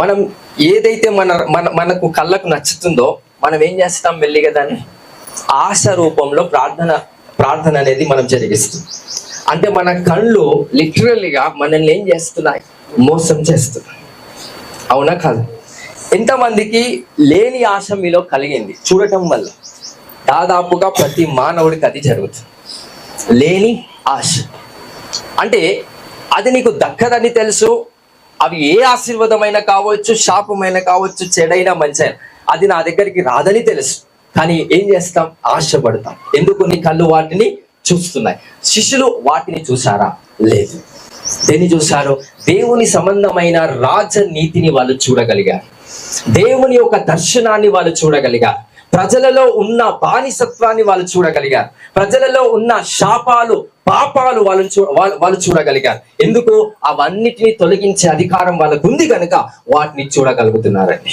మనం ఏదైతే మన మన మనకు కళ్ళకు నచ్చుతుందో మనం ఏం చేస్తాం మెల్లిగా దాన్ని? ఆశ రూపంలో ప్రార్థన ప్రార్థన అనేది మనం జరిగిస్తుంది. అంటే మన కళ్ళు లిటరల్లీగా మనల్ని ఏం చేస్తున్నాయి? మోసం చేస్తున్నాయి. అవునా కాదు? ఎంతమందికి లేని ఆశ మీలో కలిగింది? చూడటం వల్ల. దాదాపుగా ప్రతి మానవుడికి అది జరుగుతుంది. లేని ఆశ. అంటే అది నీకు దక్కదని తెలుసు అవి ఏ ఆశీర్వాదమైన కావచ్చు శాపమైన కావచ్చు చెడైనా మంచైనా అది నా దగ్గరికి రాదని తెలుసు. కానీ ఏం చేస్తాం? ఆశపడతాం. ఎందుకు నీ కళ్ళు వాటిని చూస్తున్నాయి? శిష్యులు వాటిని చూసారా? లేదు. దేన్ని చూశారు? దేవుని సంబంధమైన రాజనీతిని వాళ్ళు చూడగలిగారు. దేవుని యొక్క దర్శనాన్ని వాళ్ళు చూడగలిగారు. ప్రజలలో ఉన్న బానిసత్వాన్ని వాళ్ళు చూడగలిగారు. ప్రజలలో ఉన్న శాపాలు పాపాలు వాళ్ళు చూ వాళ్ళు వాళ్ళు చూడగలిగారు. ఎందుకు? అవన్నిటిని తొలగించే అధికారం వాళ్ళకు ఉంది కనుక వాటిని చూడగలుగుతున్నారండి.